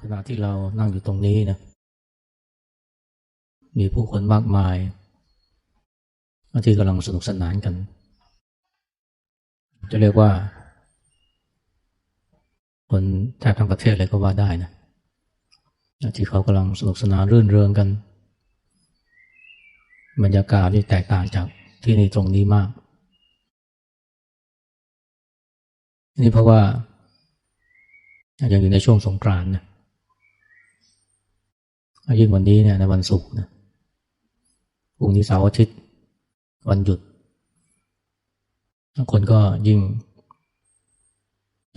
ขณะที่เรานั่งอยู่ตรงนี้นะมีผู้คนมากมายที่กำลังสนุกสนานกัน จะเรียกว่า คนแทบทั้งประเทศเลยก็ว่าได้นะที่เขากำลังสนุกสนานรื่นเริงกัน บรรยากาศที่แตกต่างจากที่นี่ตรงนี้มาก นี่เพราะว่ายังอยู่ในช่วงสงกรานต์นะ ยิ่งวันนี้เนี่ยในวันศุกร์นะพรุ่งนี้เสาร์อาทิตย์วันหยุด คนก็ยิ่ง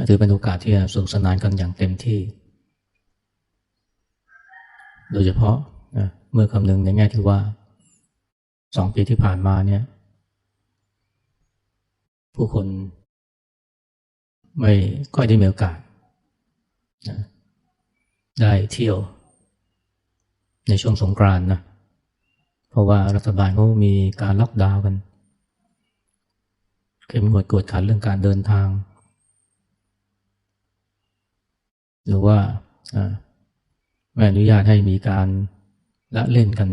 ถือเป็นโอกาสที่จะสนุกสนานกันอย่างเต็มที่ โดยเฉพาะนะเมื่อคำนึงในแง่ที่ว่าสองปีที่ผ่านมาเนี่ย ผู้คนไม่ค่อยได้มีโอกาสนะได้เที่ยว ในช่วงสงกรานต์นะ เพราะว่ารัฐบาลเขามีการล็อกดาวน์กัน เข้มงวดกวดขันเรื่องการเดินทาง หรือว่าไม่อนุญาตให้มีการละเล่นกัน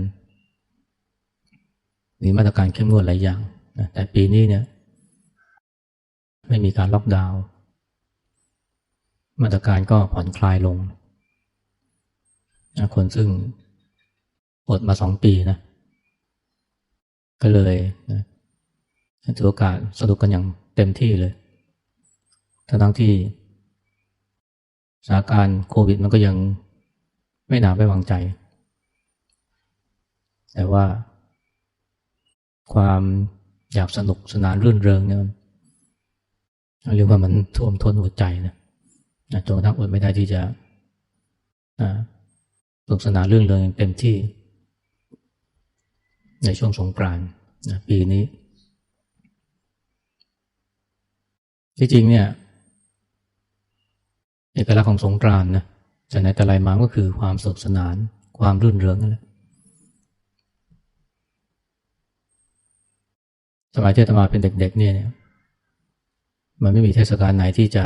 มีมาตรการเข้มงวดหลายอย่างนะแต่ปีนี้เนี่ย ไม่มีการล็อกดาวน์มาตรการก็ผ่อนคลายลง คนซึ่ง อดมาสองปีนะ ก็เลยนะถือโอกาสสนุกกันอย่างเต็มที่เลย ทั้งทั้งที่สถานการณ์โควิดมันก็ยังไม่หนาไม่วางใจ แต่ว่า ความอยากสนุกสนานรื่นเริงเนี่ยเรียกว่ามันท่วมท้นหัวใจนะจนกระทั่งอดไม่ได้ที่จะสนุกสนานรื่นเริงอย่างเต็มที่ ในช่วงสงกรานต์ปีนี้ ที่จริงเนี่ยเอกลักษณ์ของสงกรานต์นะจากไหนแต่ไรมาก็คือความสนุกสนาน ความรื่นเริงนั่นแหละสมัยที่ตมาเป็นเด็กๆเนี่ยเนี่ย มันไม่มีเทศกาลไหนที่จะ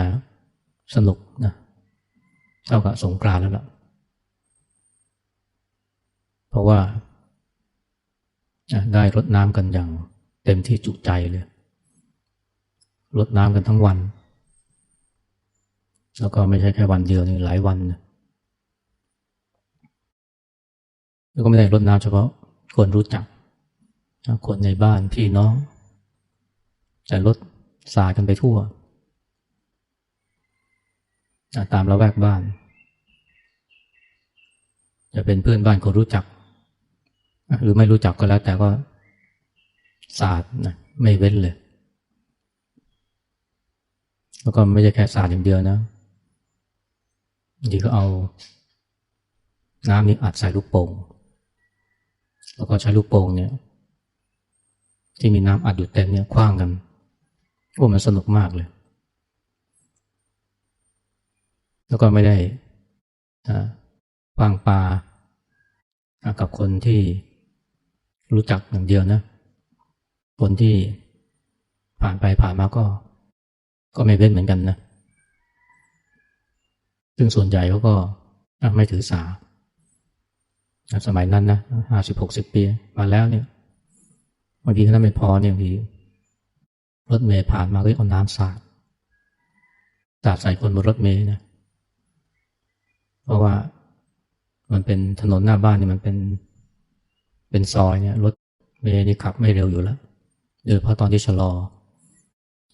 สนุกนะเท่ากับสงกรานต์แล้วล่ะ เพราะว่า ได้รดน้ำกันอย่างเต็มที่จุใจเลยรดน้ำกันทั้งวัน แล้วก็ไม่ใช่แค่วันเดียวนี่หลายวันนะแล้วก็ไม่ได้รดน้ำเฉพาะคนรู้จัก คนในบ้านพี่น้อง แต่รถสาดกันไปทั่ว ตามละแวกบ้าน จะเป็นเพื่อนบ้านคนรู้จัก หรือไม่รู้จักก็แล้วแต่ก็สาดนะไม่เว้นเลย แล้วก็ไม่ใช่แค่สาดอย่างเดียวนะดีก็เอาน้ำนี้อัดใส่ลูกโป่งแล้วก็ใช้ลูกโป่งเนี่ย ที่มีน้ำอัดอยู่เต็มเนี่ยคว้างกันโอ้มันสนุกมากเลย แล้วก็ไม่ได้คว้างปลากับคนที่ รู้จักอย่างเดียวนะ คนที่ผ่านไปผ่านมาก็ ก็ไม่เว้นเหมือนกันนะ ซึ่งส่วนใหญ่เขาก็ไม่ถือสา สมัยนั้นนะห้าสิบหกสิบปีมาแล้วเนี่ยบางทีถ้าไม่พอเนี่ยบางทีรถเมย์ผ่านมาก็เอาน้ำสาดสาดใส่คนบนรถเมย์นะ เพราะว่ามันเป็นถนนหน้าบ้านเนี่ยมันเป็น เป็นซอยเนี่ยรถเมล์นี่ขับไม่เร็วอยู่แล้วโดยเพราะตอนที่ชะลอ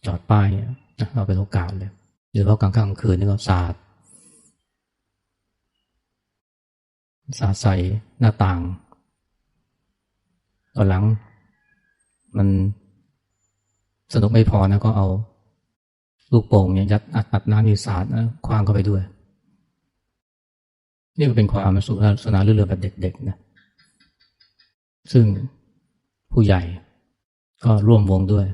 จอดป้ายเนี่ยเราเป็นโอกาสเลยโดยเฉพาะกลางค่ำกลางคืนนี่ก็สาดสาดใส่หน้าต่างตอนหลัง มันสนุกไม่พอนะก็เอาลูกโป่งเนี่ยยัดอัดอัดน้ำมีสาดนะคว้างเข้าไปด้วย นี่ก็เป็นความสุขสนานเรื่องแบบเด็กๆนะ ซึ่งผู้ใหญ่ก็ร่วมวงด้วย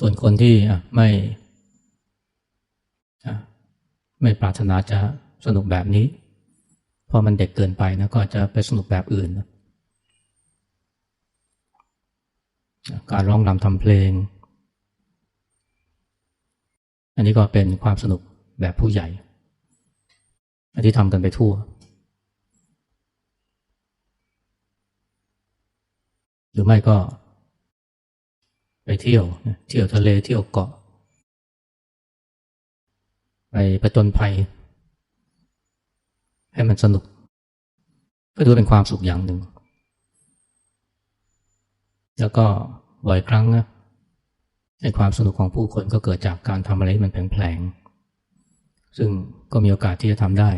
ส่วนคนที่ไม่ไม่ปรารถนาจะสนุกแบบนี้เพราะมันเด็กเกินไปนะก็จะไปสนุกแบบอื่น การร้องรำทำเพลง อันนี้ก็เป็นความสนุกแบบผู้ใหญ่อันที่ทำกันไปทั่ว หรือไม่ก็ ไปเที่ยว เที่ยวทะเลเที่ยวเกาะ ไปประจนภัย ให้มันสนุก ก็ถือเป็นความสุขอย่างหนึ่ง แล้วก็บ่อยครั้งนะในความสนุกของผู้คนก็เกิดจากการทำอะไรที่มันแผลงๆซึ่งก็มีโอกาสที่จะทำได้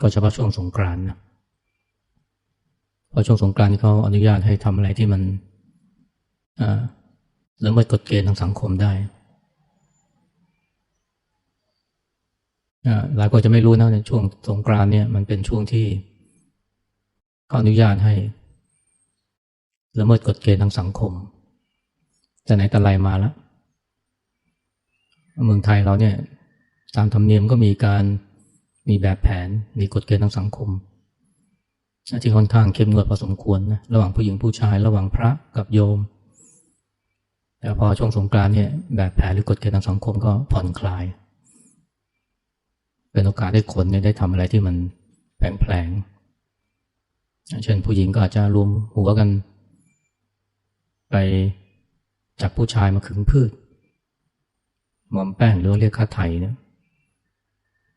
ก็เฉพาะช่วงสงกรานต์นะ เพราะช่วงสงกรานต์เขาอนุญาตให้ทำอะไรที่มันละเมิดกฎเกณฑ์ทางสังคมได้หลายคนจะไม่รู้นะในช่วงสงกรานต์เนี่ยมันเป็นช่วงที่เขาอนุญาตให้ละเมิดกฎเกณฑ์ทางสังคม แต่ไหนแต่ไรมาแล้วเมืองไทยเราเนี่ยตามธรรมเนียมก็มีการมีแบบแผนมีกฎเกณฑ์ทางสังคม ที่ค่อนข้างเข้มงวดพอสมควรนะระหว่างผู้หญิงผู้ชาย ระหว่างพระกับโยม แต่พอช่วงสงกรานเนี่ยแบบแผนหรือกฎเกณฑ์ทางสังคมก็ผ่อนคลาย เป็นโอกาสให้คนเนี่ยได้ทำอะไรที่มันแผลงๆเช่นผู้หญิงก็อาจจะรวมหัวกัน ไปจับผู้ชายมาขึงพืชหมอมแป้งหรือเรียกค่าไถ่เนี่ย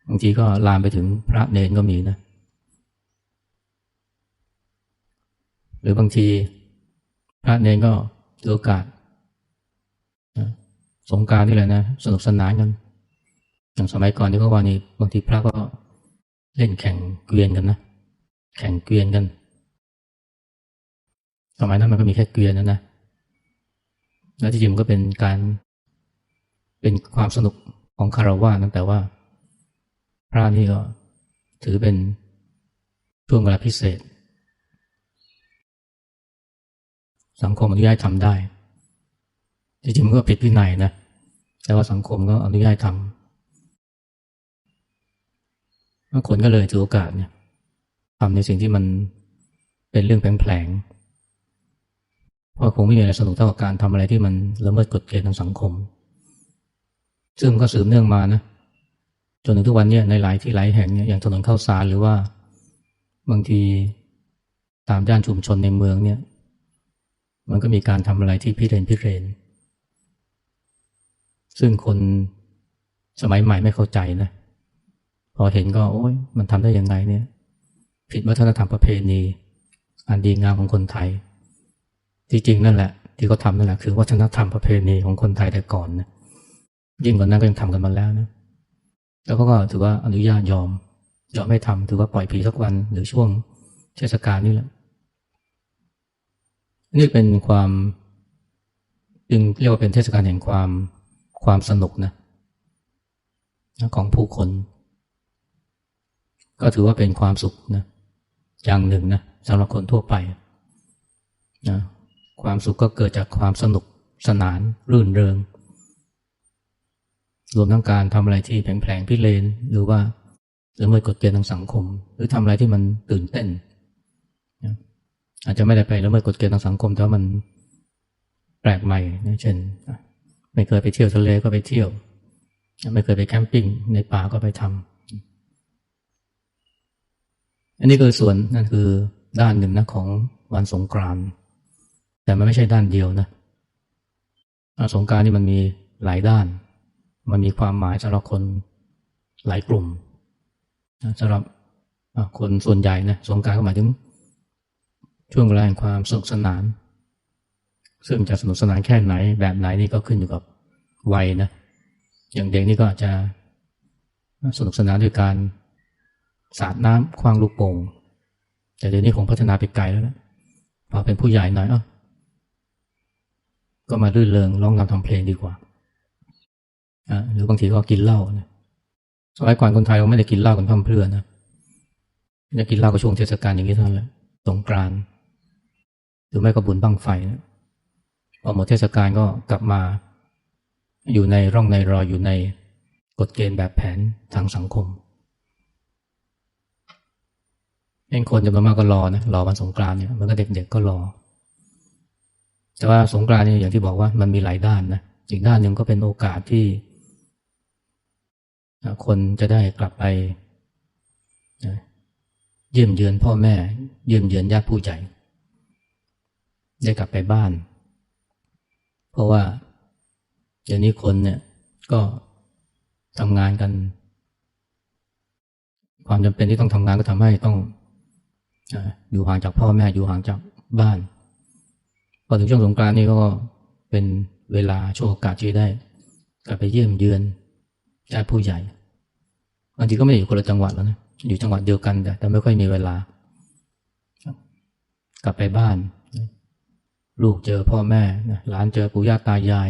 บางทีก็ลามไปถึงพระเนนก็มีนะ ห รือบางทีพระเนนก็ถือโอกาสสงการนี่แหละนะสนุกสนานกันอย่างสมัยก่อนที่เขาว่านี่บางทีพระก็เล่นแข่งเกวียนกันนะแข่งเกวียนกัน สมัยนั้นมันก็มีแค่เกวียนนะนะแล้วที่จริงก็เป็นการเป็นความสนุกของคารวะนั่นแต่ว่า พระนี่ก็ถือเป็นช่วงเวลาพิเศษ สังคมอนุญาตทำได้ จริงมันก็ผิดวินัยนะ แต่ว่าสังคมก็อนุญาตทำบางคนก็เลยถือโอกาสเนี่ยทำในสิ่งที่มันเป็นเรื่องแผลงๆเพราะคงไม่มีอะไรสนุกเท่ากับการทำอะไรที่มันละเมิดกฎเกณฑ์ทางสังคม ซึ่งก็สืบเนื่องมานะจนถึงทุกวันนี้ในหลายที่หลายแห่งเนี่ยอย่างถนนข้าวสารหรือว่าบางทีตามย่านชุมชนในเมืองเนี่ย มันก็มีการทำอะไรที่พิเรนพิเรน ซึ่งคนสมัยใหม่ไม่เข้าใจนะ พอเห็นก็โอ้ยมันทำได้ยังไงเนี่ย ผิดวัฒนธรรมประเพณี อันดีงามของคนไทย จริงๆนั่นแหละ ที่เขาทำนั่นแหละคือวัฒนธรรมประเพณีของคนไทยแต่ก่อนนะยิ่งกว่านั้นก็ยังทำกันมาแล้วนะ แล้วเขาก็ถือว่าอนุญาตยอมยอมไม่ทำถือว่าปล่อยผีสักวันหรือช่วงเทศกาลนี่แหละ นี่เป็นความจึงเรียกว่าเป็นเทศกาลแห่งความความสนุกนะของผู้คน ก็ถือว่าเป็นความสุขนะอย่างหนึ่งนะสำหรับคนทั่วไปนะความสุขก็เกิดจากความสนุกสนาน รื่นเริง รวมทั้งการทำอะไรที่แผลงๆพิเรนหรือว่าละเมิดกฎเกณฑ์ทางสังคม หรือทำอะไรที่มันตื่นเต้น อาจจะไม่ได้ไปละเมิดกฎเกณฑ์ทางสังคม แต่ว่ามันแปลกใหม่เช่น ไม่เคยไปเที่ยวทะเลก็ไปเที่ยว ไม่เคยไปแคมปิ้งในป่าก็ไปทำอันนี้คือส่วนนั่นคือด้านหนึ่งนะของวันสงกรานต์แต่มันไม่ใช่ด้านเดียวนะสงการนี่มันมีหลายด้าน มันมีความหมายสำหรับคนหลายกลุ่มสำหรับคนส่วนใหญ่นะสงการก็หมายถึง ช่วงเวลาแห่งความสนุกสนาน ซึ่งจะสนุกสนานแค่ไหน แบบไหนนี่ก็ขึ้นอยู่กับวัยนะ อย่างเด็กนี่ก็อาจจะสนุกสนานด้วยการสาดน้ำคว้างลูกโป่งแต่เดี๋ยวนี้คงพัฒนาไปไกลแล้วนะพอเป็นผู้ใหญ่หน่อยอะก็มาลื่นเริงร้องรำทำเพลงดีกว่าอ่าหรือบางทีก็กินเหล้านะสมัยก่อนคนไทยเราไม่ได้กินเหล้ากันเพื่อเพื่อนะจะกินเหล้าก็ช่วงเทศกาลอย่างนี้เท่านั้นแหละสงกรานต์ หรือไม่ก็บุญบั้งไฟนะพอหมดเทศกาลก็กลับมาอยู่ในร่องในรอยอยู่ในกฎเกณฑ์แบบแผนทางสังคมเองคนจำนวนมากก็รอนะรอวันสงกรานต์เนี่ยมันก็เด็กๆก็รอ แต่ว่าสงกรานต์เนี่ยอย่างที่บอกว่ามันมีหลายด้านนะอีกด้านหนึ่งก็เป็นโอกาสที่ คนจะได้กลับไปเยี่ยมเยือนพ่อแม่ เยี่ยมเยือนญาติผู้ใหญ่ ได้กลับไปบ้าน เพราะว่าเดี๋ยวนี้คนเนี่ยก็ทำงานกัน ความจำเป็นที่ต้องทำงานก็ทำให้ต้องอยู่ห่างจากพ่อแม่อยู่ห่างจากบ้านพอถึงช่วงสงกรานต์นี่ก็เป็นเวลาช่วงโอกาสที่ได้กลับไปเยี่ยมเยือนญาติผู้ใหญ่บางทีก็ไม่ได้อยู่คนละจังหวัดแล้วนะอยู่จังหวัดเดียวกันแต่แต่ไม่ค่อยมีเวลากลับไปบ้าน ลูกเจอพ่อแม่หลานเจอปู่ย่าตายาย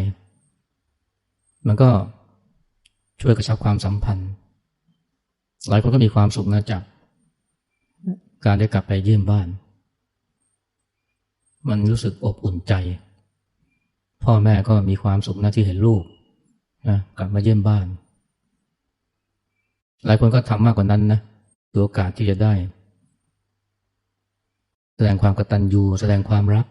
มันก็ช่วยกระชับความสัมพันธ์ หลายคนก็มีความสุขนะจากการได้กลับไปเยี่ยมบ้าน มันรู้สึกอบอุ่นใจ พ่อแม่ก็มีความสุขนะที่เห็นลูกนะกลับมาเยี่ยมบ้าน หลายคนก็ทำมากกว่านั้นนะตัวโอกาสที่จะได้ แสดงความกตัญญูแสดงความรัก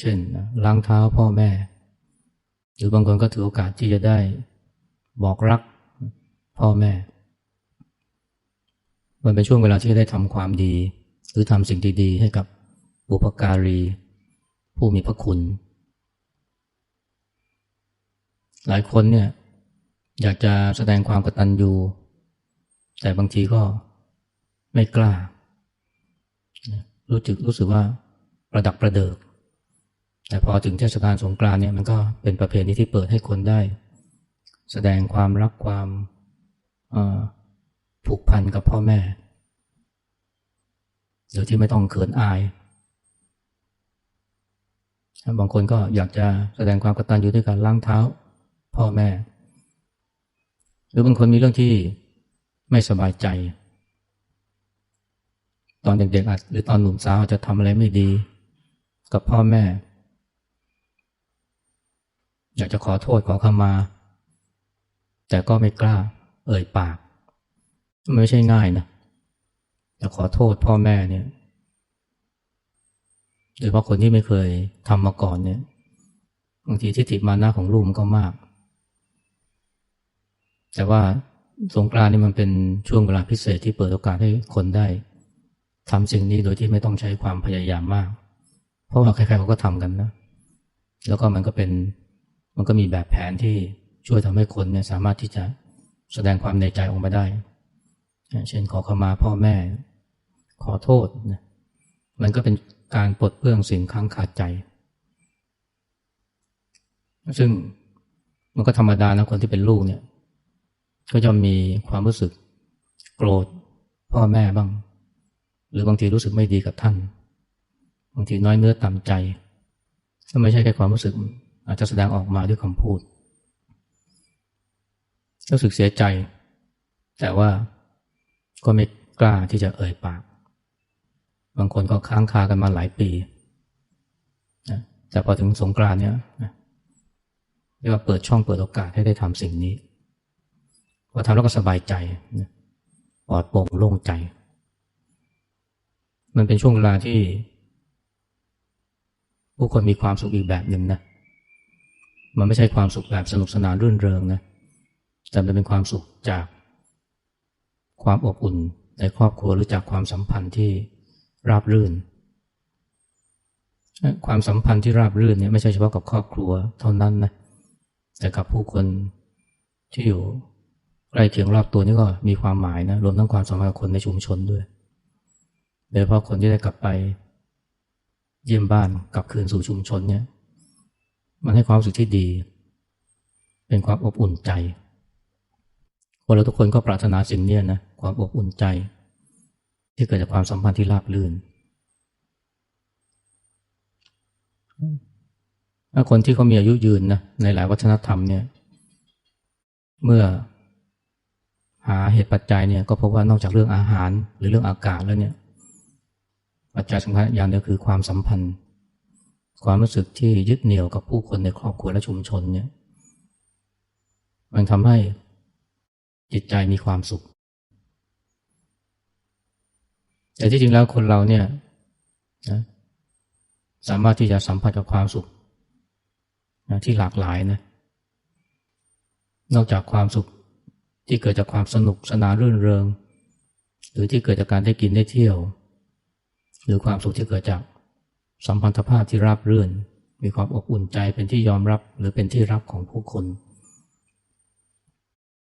เช่นล้างเท้าพ่อแม่ หรือบางคนก็ถือโอกาสที่จะได้บอกรักพ่อแม่ มันเป็นช่วงเวลาที่ได้ทำความดี หรือทำสิ่งดีๆ ให้กับบุพการี ผู้มีพระคุณ หลายคนเนี่ยอยากจะแสดงความกตัญญูแต่บางทีก็ไม่กล้า รู้จึกรู้สึกว่าประดักประเดิก แต่พอถึงเทศกาลสงกรานต์เนี่ยมันก็เป็นประเพณีที่เปิดให้คนได้ แสดงความรักความผูกพันกับพ่อแม่โดยที่ไม่ต้องเขินอาย บางคนก็อยากจะแสดงความกตัญญูด้วยการล้างเท้า พ่อแม่ หรือบางคนมีเรื่องที่ไม่สบายใจ ตอนเด็กๆอาจหรือตอนหนุ่มสาวจะทำอะไรไม่ดี กับพ่อแม่ อยากจะขอโทษขอขมา แต่ก็ไม่กล้า เอ่ยปากไม่ใช่ง่ายนะจะขอโทษพ่อแม่เนี่ยโดยเฉพาะคนที่ไม่เคยทำมาก่อนเนี่ยบางทีที่ติมานะของลูกมันก็มาก แต่ว่าสงกรานนี่มันเป็นช่วงเวลาพิเศษที่เปิดโอกาสให้คนได้ทำสิ่งนี้โดยที่ไม่ต้องใช้ความพยายามมาก เพราะว่าใครๆเขาก็ทำกันนะ แล้วก็มันก็เป็น มันก็มีแบบแผนที่ช่วยทำให้คนเนี่ยสามารถที่จะแสดงความในใจออกมาได้ เช่นขอขมาพ่อแม่ ขอโทษนะมันก็เป็นการปลดเปลื้องสิ่งค้างคาใจ ซึ่งมันก็ธรรมดานะคนที่เป็นลูกเนี่ย ก็จะมีความรู้สึกโกรธพ่อแม่บ้าง หรือบางทีรู้สึกไม่ดีกับท่าน บางทีน้อยเนื้อต่ำใจถ้าไม่ใช่แค่ความรู้สึก อาจจะแสดงออกมาด้วยคำพูดรู้สึกเสียใจ แต่ว่าก็ไม่กล้าที่จะเอ่ยปาก บางคนก็ค้างคากันมาหลายปีแต่พอถึงสงกรานเนี่ยเรียกว่าเปิดช่องเปิดโอกาสให้ได้ทำสิ่งนี้พอทำแล้วก็สบายใจปลอดโปร่งโล่งใจ มันเป็นช่วงเวลาที่ ผู้คนมีความสุขอีกแบบหนึ่งนะ มันไม่ใช่ความสุขแบบสนุกสนานรื่นเริงนะแต่มันเป็นความสุขจากความอบอุ่นในครอบครัวหรือจากความสัมพันธ์ที่ราบรื่น ความสัมพันธ์ที่ราบรื่นเนี่ยไม่ใช่เฉพาะกับครอบครัวเท่านั้นนะแต่กับผู้คนที่อยู่ใกล้เคียงรอบตัวนี่ก็มีความหมายนะรวมทั้งความสัมพันธ์คนในชุมชนด้วยโดยเฉพาะคนที่ได้กลับไปเยี่ยมบ้านกลับคืนสู่ชุมชนเนี่ย มันให้ความรู้สึกที่ดี เป็นความอบอุ่นใจ คนเราทุกคนก็ปรารถนาสิ่งนี้นะความอบอุ่นใจ ที่เกิดจากความสัมพันธ์ที่ราบรื่นถ้าคนที่เขามีอายุยืนนะในหลายวัฒนธรรมเนี่ย เมื่อหาเหตุปัจจัยเนี่ยก็พบว่านอกจากเรื่องอาหารหรือเรื่องอากาศแล้วเนี่ย ปัจจัยสำคัญอย่างเดียวคือความสัมพันธ์ ความรู้สึกที่ยึดเหนี่ยวกับผู้คนในครอบครัวและชุมชนเนี่ยมันทำให้จิตใจมีความสุข แต่ที่จริงแล้วคนเราเนี่ยนะสามารถที่จะสัมผัสกับความสุขนะที่หลากหลายนะนอกจากความสุขที่เกิดจากความสนุกสนานรื่นเริง หรือที่เกิดจากการได้กินได้เที่ยว หรือความสุขที่เกิดจาก สัมพันธภาพที่ราบรื่น มีความอบอุ่นใจเป็นที่ยอมรับหรือเป็นที่รักของผู้คน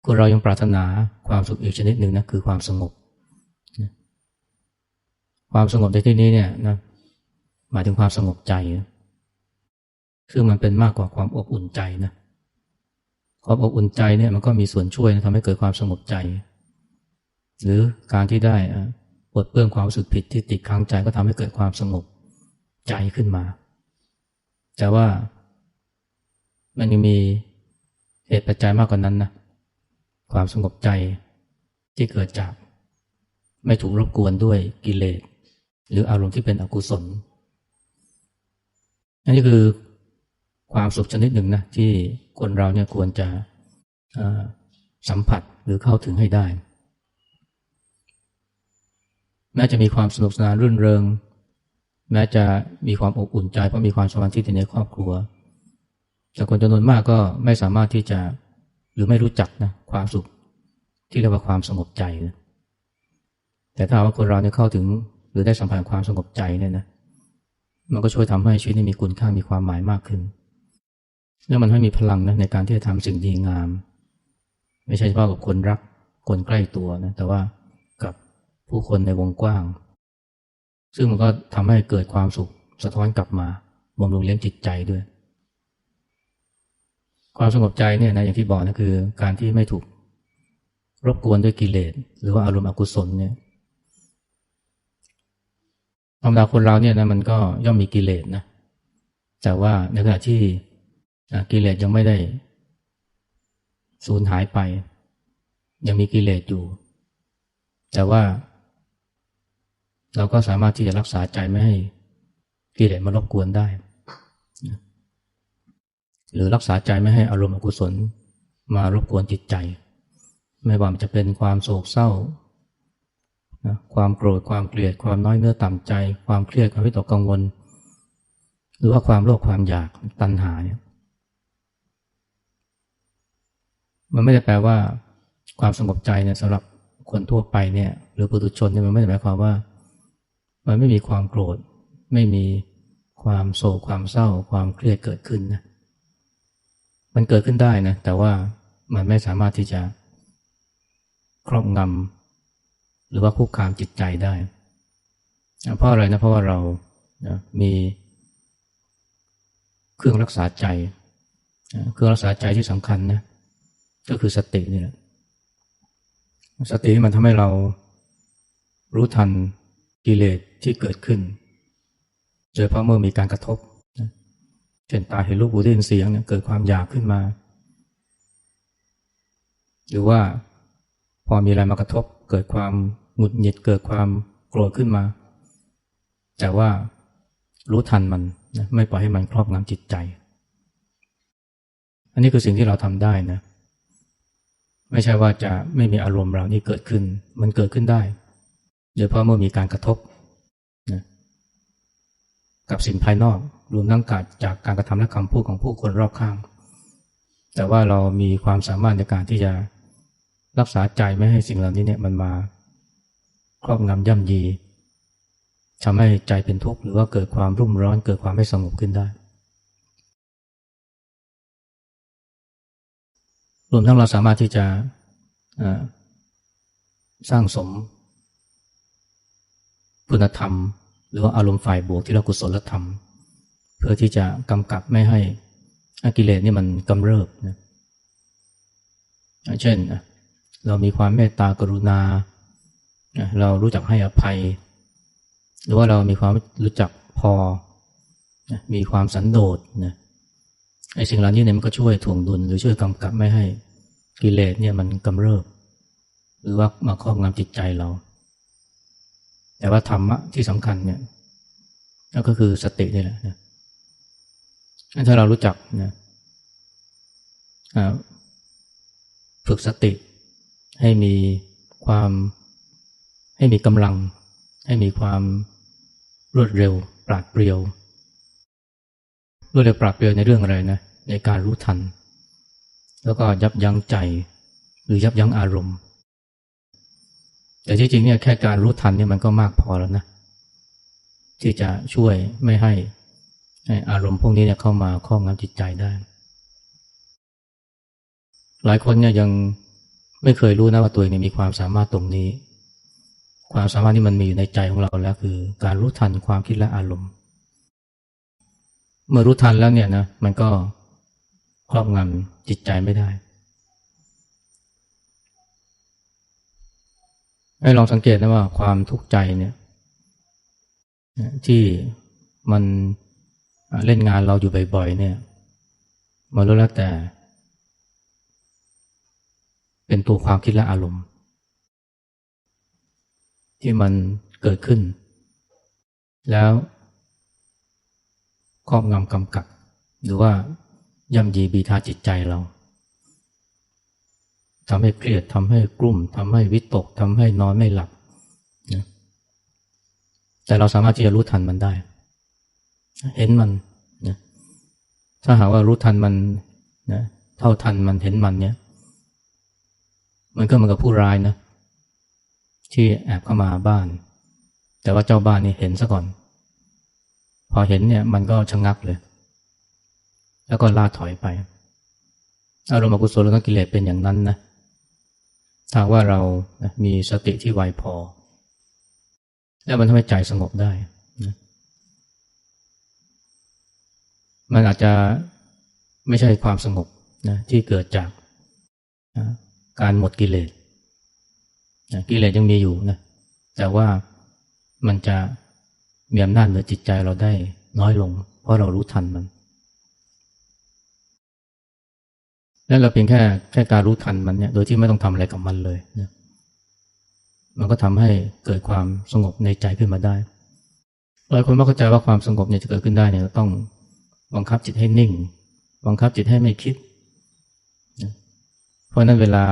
คนเรายังปรารถนาความสุขอีกชนิดหนึ่งนะคือความสงบ ความสงบในที่นี้เนี่ยนะหมายถึงความสงบใจซึ่งมันเป็นมากกว่าความอบอุ่นใจนะความอบอุ่นใจเนี่ยมันก็มีส่วนช่วยนะทำให้เกิดความสงบใจ หรือการที่ได้ปลดเปลื้องความรู้สึกผิดที่ติดค้างใจก็ทำให้เกิดความสงบ ใจขึ้นมา แต่ว่ามันยังมีเหตุปัจจัยมากกว่านั้นนะความสงบใจที่เกิดจากไม่ถูกรบกวนด้วยกิเลสหรืออารมณ์ที่เป็นอกุศลอันนี้คือความสุขชนิดหนึ่งนะที่คนเราเนี่ยควรจะสัมผัสหรือเข้าถึงให้ได้แม้จะมีความสนุกสนานรื่นเริง แม้จะมีความอบอุ่นใจเพราะมีความสมาธิในครอบครัว แต่คนจำนวนมากก็ไม่สามารถที่จะหรือไม่รู้จักนะความสุขที่เรียกว่าความสงบใจนะแต่ถ้าว่าคนเราเนี่ยเข้าถึงหรือได้สัมผัสความสงบใจเนี่ยนะมันก็ช่วยทำให้ชีวิตนี้มีคุณค่ามีความหมายมากขึ้น แล้วมันให้มีพลังนะในการที่จะทำสิ่งดีงาม ไม่ใช่เฉพาะกับคนรักคนใกล้ตัวนะแต่ว่ากับผู้คนในวงกว้าง ซึ่งมันก็ทำให้เกิดความสุขสะท้อนกลับมาบำรุงเลี้ยงจิตใจด้วย ความสงบใจเนี่ยนะอย่างที่บอกนะคือ การที่ไม่ถูกรบกวนด้วยกิเลส หรือว่าอารมณ์อกุศลเนี่ยธรรมดาคนเราเนี่ยนะมันก็ย่อมมีกิเลสนะแต่ว่าในขณะที่กิเลสยังไม่ได้สูญหายไป ยังมีกิเลสอยู่ แต่ว่า เราก็สามารถที่จะรักษาใจไม่ให้กิเลสมารบกวนได้ หรือรักษาใจไม่ให้อารมณ์อกุศลมารบกวนจิตใจ ไม่ว่ามันจะเป็นความโศกเศร้านะความโกรธความเกลียดความน้อยเนื้อต่ำใจ ความเครียดความวิตกกังวล หรือว่าความโลภความอยากตัณหาเนี่ยมันไม่ได้แปลว่าความสงบใจเนี่ยสำหรับคนทั่วไปเนี่ยหรือปุถุชนเนี่ยมันไม่ได้หมายความว่า มันไม่มีความโกรธ ไม่มีความโศกความเศร้า ความเครียดเกิดขึ้นนะมันเกิดขึ้นได้นะแต่ว่ามันไม่สามารถที่จะครอบงำหรือว่าคุกคามจิตใจได้เพราะอะไรนะเพราะว่าเรานะมีเครื่องรักษาใจเครื่องรักษาใจที่สำคัญนะก็คือสตินี่แหละสติมันทำให้เรารู้ทัน กิเลสที่เกิดขึ้นโดยเพราะเมื่อมีการกระทบเช่นตาเห็นรูปหูได้ยินเสียงเนี่ยเกิดความอยากขึ้นมา หรือว่าพอมีอะไรมากระทบ เกิดความหงุดหงิดเกิดความโกรธขึ้นมา แต่ว่ารู้ทันมันไม่ปล่อยให้มันครอบงำจิตใจ อันนี้คือสิ่งที่เราทำได้นะ ไม่ใช่ว่าจะไม่มีอารมณ์เรานี่เกิดขึ้น มันเกิดขึ้นได้ โดยเพราะเมื่อมีการกระทบนะกับสิ่งภายนอก รวมทั้งการจากการกระทำและคำพูดของผู้คนรอบข้าง แต่ว่าเรามีความสามารถในการที่จะรักษาใจไม่ให้สิ่งเหล่านี้เนี่ยมันมาครอบงำย่ำยีทำให้ใจเป็นทุกข์หรือว่าเกิดความรุ่มร้อนเกิดความไม่สงบขึ้นได้ รวมทั้งเราสามารถที่จะสร้างสม คุณธรรม หรือว่าอารมณ์ฝ่ายบวกที่เรากุศลธรรม เพื่อที่จะกำกับไม่ให้อกิเลสนี่มันกำเริบนะเช่นเรามีความเมตตากรุณา เรารู้จักให้อภัย หรือว่าเรามีความรู้จักพอ มีความสันโดษนะไอ้สิ่งเหล่านี้เนี่ยมันก็ช่วยถ่วงดุลหรือช่วยกำกับไม่ให้กิเลสเนี่ยมันกำเริบ หรือว่ามาครอบงำจิตใจเรา แต่ว่าธรรมะที่สำคัญเนี่ยก็คือสตินี่แหละนะถ้าเรารู้จักนะฝึกสติ ให้มีความให้มีกำลัง ให้มีความรวดเร็ว ปราดเปรียว รวดเร็วปราบเปรียวในเรื่องอะไรนะในการรู้ทัน แล้วก็ยับยั้งใจหรือยับยั้งอารมณ์ แต่ที่จริงเนี่ยแค่การรู้ทันเนี่ยมันก็มากพอแล้วนะที่จะช่วยไม่ให้อารมณ์พวกนี้เนี่ยเข้ามาครอบงำจิตใจได้ หลายคนเนี่ยยังไม่เคยรู้นะว่าตัวเองมีความสามารถตรงนี้ ความสามารถที่มันมีอยู่ในใจของเราแล้วคือ การรู้ทันความคิดและอารมณ์ เมื่อรู้ทันแล้วเนี่ยนะมันก็ครอบงำจิตใจไม่ได้ ให้ลองสังเกตนะว่าความทุกข์ใจเนี่ยที่มันเล่นงานเราอยู่บ่อยๆเนี่ยมันรู้แล้วแต่ เป็นตัวความคิดและอารมณ์ ที่มันเกิดขึ้น แล้วครอบงำกำกับ หรือว่าย่ำยีบีทาจิตใจเรา ทำให้เครียดทำให้กลุ่มทำให้วิตกทำให้นอนไม่หลับนะแต่เราสามารถที่จะรู้ทันมันได้ เห็นมันนะถ้าหากว่ารู้ทันมันนะเท่าทันมันเห็นมันเนี่ยมันก็เหมือนกับผู้ร้ายนะที่แอบเข้ามาบ้าน แต่ว่าเจ้าบ้านนี่เห็นซะก่อน พอเห็นเนี่ยมันก็ชะงักเลย แล้วก็ล่าถอยไปอารมณ์อกุศลและกิเลสเป็นอย่างนั้นนะ ถ้าว่าเรามีสติที่ไวพอ แล้วมันทำให้ใจสงบได้นะมันอาจจะไม่ใช่ความสงบนะที่เกิดจากนะการหมดกิเลสนะกิเลสยังมีอยู่นะแต่ว่ามันจะมีอำนาจเหนือจิตใจเราได้น้อยลง เพราะเรารู้ทันมัน แล้วเราเพียงแค่แค่การรู้ทันมันเนี่ย โดยที่ไม่ต้องทำอะไรกับมันเลยนะมันก็ทำให้เกิดความสงบในใจขึ้นมาได้หลายคนไม่เข้าใจว่าความสงบเนี่ยจะเกิดขึ้นได้เนี่ยต้องบังคับจิตให้นิ่ง บังคับจิตให้ไม่คิด เพราะนั้นเวลา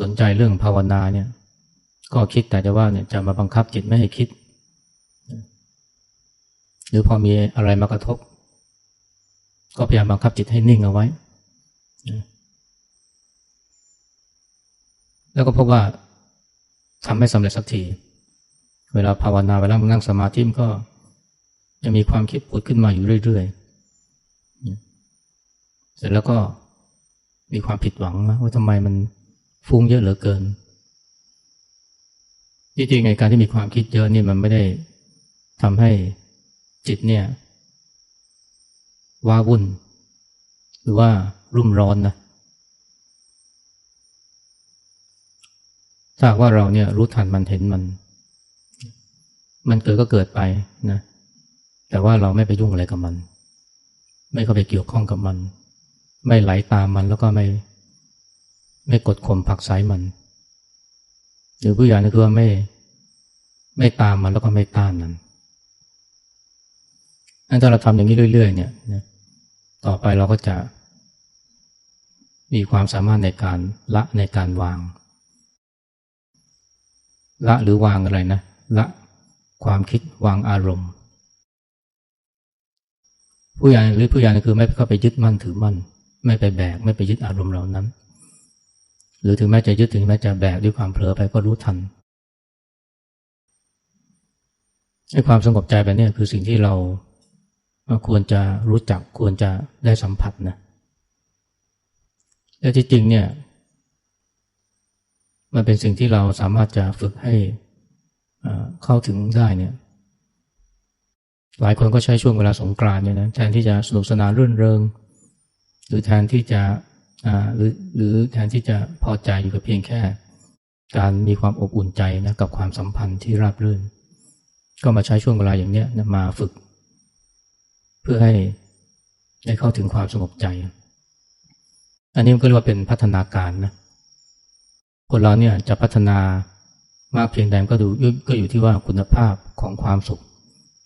สนใจเรื่องภาวนาเนี่ย ก็คิดแต่จะว่าเนี่ยจะมาบังคับจิตไม่ให้คิด หรือพอมีอะไรมากระทบ ก็พยายามบังคับจิตให้นิ่งเอาไว้ แล้วก็พบว่าทำไม่สำเร็จสักที เวลาภาวนาเวลานั่งสมาธิมันก็จะมีความคิดผุดขึ้นมาอยู่เรื่อยๆ เสร็จแล้วก็มีความผิดหวังว่าทำไมมันฟุ้งเยอะเหลือเกินจริงๆในการที่มีความคิดเยอะนี่มันไม่ได้ทำให้จิตเนี่ยว้าวุ่น หรือว่ารุ่มร้อนนะถ้าว่าเราเนี่ยรู้ทันมันเห็นมัน มันเกิดก็เกิดไปนะ แต่ว่าเราไม่ไปยุ่งอะไรกับมัน ไม่เข้าไปเกี่ยวข้องกับมัน ไม่ไหลาตามมันแล้วก็ไม่ ไม่กดข่มผักไสมัน หรือผู้ใหญ่นี่คือว่าไม่ ไม่ตามมันแล้วก็ไม่ต้านมันถ้าเราทำอย่างนี้เรื่อย ๆ เนี่ย ต่อไปเราก็จะมีความสามารถในการละในการวาง ละหรือวางอะไรนะ ละความคิดวางอารมณ์ ผู้ใหญ่หรือผู้ใหญ่คือไม่เข้าไปยึดมั่นถือมั่น ไม่ไปแบกไม่ไปยึดอารมณ์เหล่านั้น หรือถึงแม้จะยึดถึงแม้จะแบกด้วยความเผลอไปก็รู้ทันให้ความสงบใจแบบนี้คือสิ่งที่เรา ควรจะรู้จักควรจะได้สัมผัสนะและที่จริงเนี่ย มันเป็นสิ่งที่เราสามารถจะฝึกให้เข้าถึงได้เนี่ย หลายคนก็ใช้ช่วงเวลาสงกรานเนี่ยนะแทนที่จะสนุกสนานรื่นเริง หรือแทนที่จะหรือหรือแทนที่จะพอใจอยู่กับเพียงแค่ การมีความอบอุ่นใจนะกับความสัมพันธ์ที่ราบรื่น ก็มาใช้ช่วงเวลาอย่างเนี้ยนะมาฝึก เพื่อให้ได้เข้าถึงความสงบใจ อันนี้ก็เรียกว่าเป็นพัฒนาการนะคนเราเนี่ยจะพัฒนามากเพียงใดก็ดูก็อยู่ที่ว่าคุณภาพของความสุข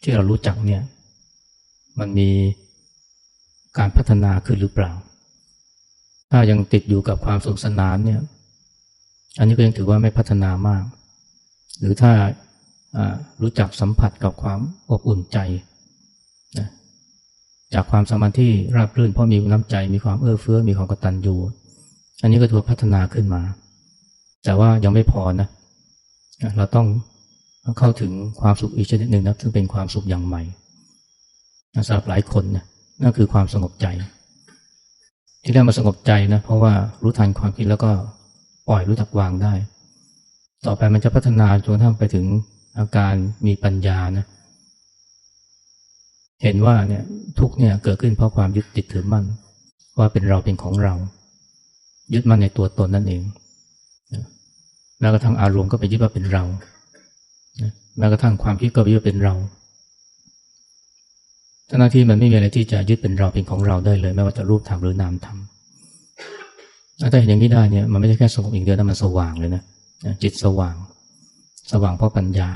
ที่เรารู้จักเนี่ย มันมีการพัฒนาขึ้นหรือเปล่า ถ้ายังติดอยู่กับความสุขสนานเนี่ย อันนี้ก็ยังถือว่าไม่พัฒนามาก หรือถ้ารู้จักสัมผัสกับความอบอุ่นใจ จากความสัมพันธ์ที่ราบรื่นเพราะมีน้ำใจมีความเอื้อเฟื้อมีความกตัญญูอันนี้ก็ถือว่าพัฒนาขึ้นมา แต่ว่ายังไม่พอนะ เราต้องเข้าถึงความสุขอีกชนิดหนึ่งนะซึ่งเป็นความสุขอย่างใหม่สำหรับหลายคนนะนั่นคือความสงบใจ ที่ได้มาสงบใจนะเพราะว่ารู้ทันความคิดแล้วก็ปล่อยรู้จักวางได้ ต่อไปมันจะพัฒนาจนทั่งไปถึงอาการมีปัญญานะเห็นว่าเนี่ย ทุกเนี่ยเกิดขึ้นเพราะความยึดติดถือมั่นว่าเป็นเราเป็นของเรา ยึดมั่นในตัวตนนั่นเองแม้กระทั่งอารมณ์ก็ไปยึดว่าเป็นเราแม้กระทั่งความคิดก็ไปยึดเป็นเราทั้งที่มันไม่มีอะไรที่จะยึดเป็นเราเป็นของเราได้เลยไม่ว่าจะรูปธรรมหรือนามธรรมถ้าเห็นอย่างนี้ได้เนี่ยมันไม่ใช่แค่สงบอย่างเดียวแต่มันสว่างเลยนะจิตสว่าง สว่างเพราะปัญญา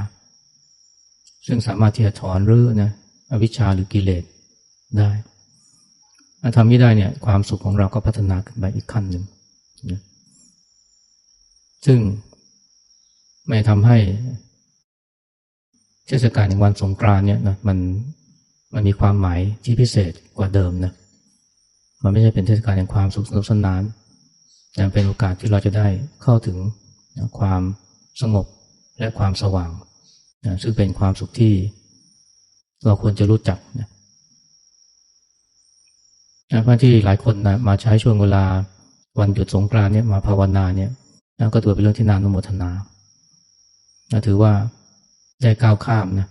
ซึ่งสามารถที่จะถอนรื้อนะอวิชชาหรือกิเลส ได้ถ้าทำนี้ได้เนี่ยความสุขของเราก็พัฒนาขึ้นไปอีกขั้นหนึ่งนะซึ่งไม่ทำให้เทศกาลในวันสงกรานเนี่ยนะมันมันมีความหมายที่พิเศษกว่าเดิมนะมันไม่ใช่เป็นเทศกาลแห่งความสุขสนุกสนานแต่เป็นโอกาสที่เราจะได้เข้าถึงความสงบและความสว่างนะซึ่งเป็นความสุขที่เราควรจะรู้จักนะ เพราะที่หลายคนนะมาใช้ช่วงเวลาวันหยุดสงกรานเนี่ยมาภาวนาเนี่ยนะก็ถือเป็นเรื่องที่นานุโมทนานะถือว่าได้ก้าวข้ามนะ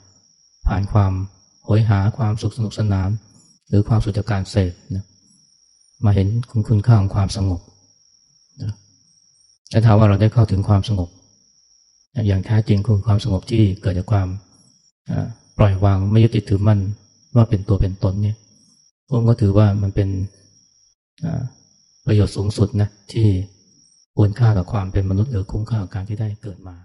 ผ่านความโหยหาความสุขสนุกสนาน หรือความสุขจากการเสพนะมาเห็นคุณคุณค่าของความสงบนะและถามว่าเราได้เข้าถึงความสงบ อย่างแท้จริงคือความสงบที่เกิดจากความปล่อยวางไม่ยึดติดถือมั่นว่าเป็นตัวเป็นตนเนี่ย ผมก็ถือว่ามันเป็นประโยชน์สูงสุดนะที่ควรค่ากับความเป็นมนุษย์หรือคุ้มค่ากับการที่ได้เกิดมา